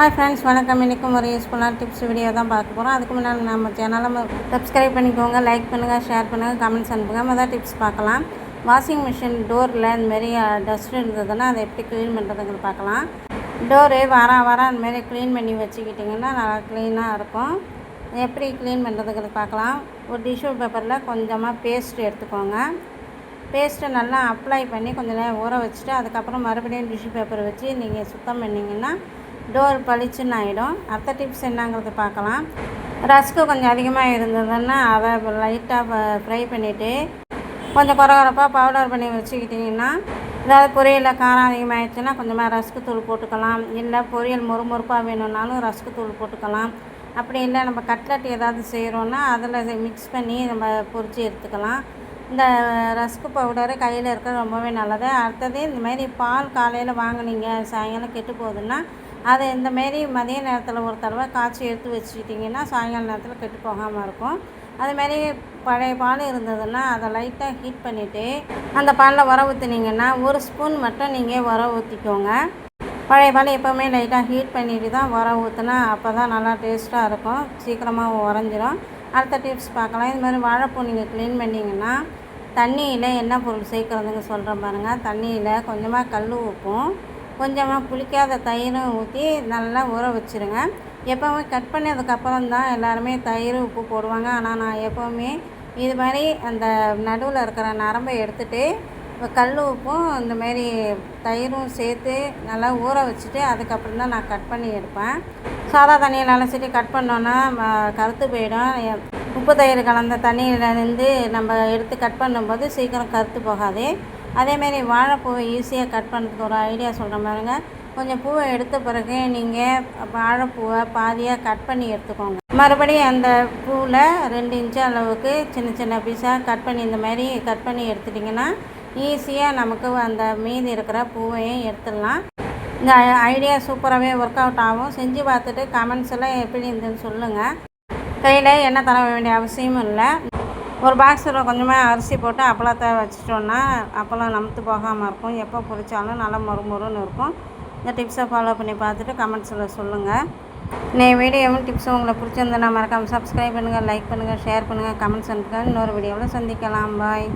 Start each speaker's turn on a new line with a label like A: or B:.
A: Hi friends வணக்கம். இன்றைக்கும் ஒரு யூஸ்ஃபுல்லான டிப்ஸ் வீடியோ தான் பார்க்க போகிறோம் அதுக்கு முன்னாடி நம்ம சேனலை சப்ஸ்கிரைப் பண்ணிக்கோங்க லைக் பண்ணுங்கள் ஷேர் பண்ணுங்கள் கமெண்ட்ஸ் அனுப்புங்க. மொதல் டிப்ஸ் பார்க்கலாம். வாஷிங் மிஷின் டோரில் இந்தமாரி டஸ்ட் இருந்ததுன்னா அதை எப்படி க்ளீன் பண்ணுறதுங்கிறது பார்க்கலாம். டோரு வாரம் வாரம் அந்தமாரி க்ளீன் பண்ணி வச்சுக்கிட்டிங்கன்னா நல்லா க்ளீனாக இருக்கும். எப்படி க்ளீன் பண்ணுறதுங்கிறது பார்க்கலாம். ஒரு டிஷ்யூ பேப்பரில் கொஞ்சமாக பேஸ்ட் எடுத்துக்கோங்க. பேஸ்ட்டை நல்லா அப்ளை பண்ணி கொஞ்சம் நேரம் ஊற வச்சுட்டு அதுக்கப்புறம் மறுபடியும் டிஷ்யூ பேப்பர் வச்சு நீங்கள் சுத்தம் பண்ணிங்கன்னா டோர் பளிச்சுன்னு ஆகிடும் அடுத்த டிப்ஸ் என்னங்கிறது பார்க்கலாம். ரஸ்க்கு கொஞ்சம் அதிகமாக இருந்ததுன்னா அதை லைட்டாக ஃப்ரை பண்ணிவிட்டு கொஞ்சம் குறகுறப்பாக பவுடர் பண்ணி வச்சுக்கிட்டிங்கன்னா ஏதாவது பொரியலில் காரம் அதிகமாகிடுச்சுன்னா கொஞ்சமாக ரஸ்க்கு தூள் போட்டுக்கலாம். இல்லை பொரியல் முறுமுறுப்பாக வேணும்னாலும் ரஸ்க்கு தூள் போட்டுக்கலாம். அப்படி இல்லை நம்ம கட்லட் ஏதாவது செய்கிறோன்னா அதில் மிக்ஸ் பண்ணி நம்ம பொரித்து எடுத்துக்கலாம். இந்த ரஸ்க்கு பவுடரு கையில் இருக்கிறது ரொம்பவே நல்லது. அடுத்தது இந்த மாதிரி பால் காலையில் வாங்கினீங்க சாயங்காலம் கெட்டு போகுதுன்னா அதை இந்தமாரி மதிய நேரத்தில் ஒரு தடவை காய்ச்சி எடுத்து வச்சுக்கிட்டிங்கன்னா சாயங்கால நேரத்தில் கெட்டு போகாமல் இருக்கும். அதுமாரி பழைய பால் இருந்ததுன்னா அதை லைட்டாக ஹீட் பண்ணிவிட்டு அந்த பாலில் உர ஊற்றுனீங்கன்னா ஒரு ஸ்பூன் மட்டும் நீங்கள் உர ஊற்றிக்கோங்க பழைய பால் எப்போவுமே லைட்டாக ஹீட் பண்ணிவிட்டு தான் உர ஊற்றினா அப்போ தான் நல்லா டேஸ்ட்டாக இருக்கும். சீக்கிரமாக உறைஞ்சிரும். அடுத்த டிப்ஸ் பார்க்கலாம். இது மாதிரி வாழைப்பூ நீங்கள் க்ளீன் பண்ணிங்கன்னா தண்ணியில் என்ன பொருள் சேர்க்குறதுங்க சொல்கிறேன் பாருங்கள் தண்ணியில் கொஞ்சமாக கல் உப்பும் கொஞ்சமாக புளிக்காத தயிரும் ஊற்றி நல்லா ஊற வச்சுருங்க. எப்போவுமே கட் பண்ணதுக்கப்புறம் தான் எல்லாருமே தயிர் உப்பு போடுவாங்க. ஆனால் நான் எப்போவுமே இது மாதிரி அந்த நடுவில் இருக்கிற நரம்பை எடுத்துகிட்டு கல் உப்பும் இந்தமாரி தயிரும் சேர்த்து நல்லா ஊற வச்சுட்டு அதுக்கப்புறம் தான் நான் கட் பண்ணி எடுப்பேன். சாதா தண்ணியில் அலசிட்டு கட் பண்ணோன்னா கருத்து போயிடும். உப்பு தயிர் கலந்த தண்ணியிலேருந்து நம்ம எடுத்து கட் பண்ணும்போது சீக்கிரம் கருத்து போகாது. அதேமாரி வாழைப்பூவை ஈஸியாக கட் பண்ணுறதுக்கு ஒரு ஐடியா சொல்கிறேன் மாதிரிங்க கொஞ்சம் பூவை எடுத்த பிறகு நீங்கள் வாழைப்பூவை பாதியாக கட் பண்ணி எடுத்துக்கோங்க. மறுபடியும் அந்த பூவில் ரெண்டு இன்ச்சு அளவுக்கு சின்ன சின்ன பீஸாக கட் பண்ணி இந்த மாதிரி கட் பண்ணி எடுத்துட்டிங்கன்னா ஈஸியாக நமக்கு அந்த மீதி இருக்கிற பூவையும் எடுத்துடலாம். இந்த ஐடியா சூப்பராகவே ஒர்க் அவுட் ஆகும். செஞ்சு பார்த்துட்டு கமெண்ட்ஸ் எல்லாம் எப்படி இருந்துன்னு சொல்லுங்கள் கையில் எண்ணெய் தர வேண்டிய அவசியமும் இல்லை. ஒரு பாக்ஸில் கொஞ்சமாக அரிசி போட்டு அப்பளத்தை வச்சிட்டோன்னா அப்பளம் நமுத்து போகாமல் இருக்கும். எப்போ பொரிச்சாலும் நல்லா மொறுமொறுன்னு இருக்கும். இந்த டிப்ஸை ஃபாலோ பண்ணி பார்த்துட்டு கமெண்ட்ஸில் சொல்லுங்கள் நீ வீடியோவும் டிப்ஸும் உங்களை பிடிச்சிருந்தேன்னா மறக்காமல் சப்ஸ்கிரைப் பண்ணுங்கள் லைக் பண்ணுங்கள் ஷேர் பண்ணுங்கள் கமெண்ட்ஸ் அனுப்புங்க. இன்னொரு வீடியோவில் சந்திக்கலாம். பாய்